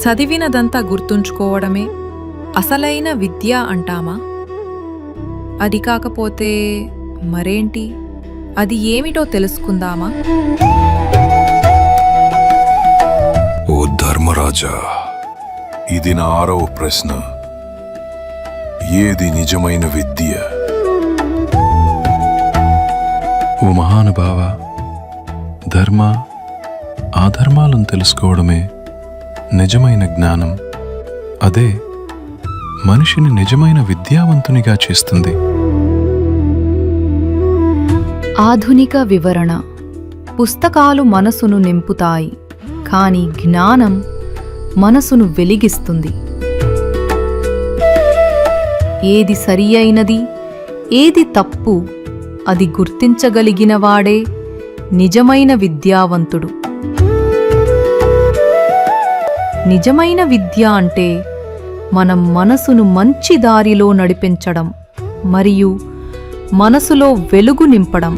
చదివినదంతా గుర్తుంచుకోవడమే అసలైన విద్య అంటామా? అది కాకపోతే మరేంటి? అది ఏమిటో తెలుసుకుందామా? ఓ ధర్మరాజా ఇది నా ఆరవ ప్రశ్న. ఏది నిజమైన విద్య? ఓ మహానుభావ ధర్మ ఆధర్మాలను తెలుసుకోవడమే నిజమైన జ్ఞానం అదే మనిషిని నిజమైన విద్యావంతునిగా చేస్తుంది. ఆధునిక వివరణ. పుస్తకాలు మనసును నింపుతాయి కాని జ్ఞానం మనసును వెలిగిస్తుంది. ఏది సరి అయినది ఏది తప్పు అది గుర్తించగలిగినవాడే నిజమైన విద్యావంతుడు. నిజమైన విద్య అంటే మనం మనసును మంచి దారిలో నడిపించడం మరియు మనసులో వెలుగు నింపడం.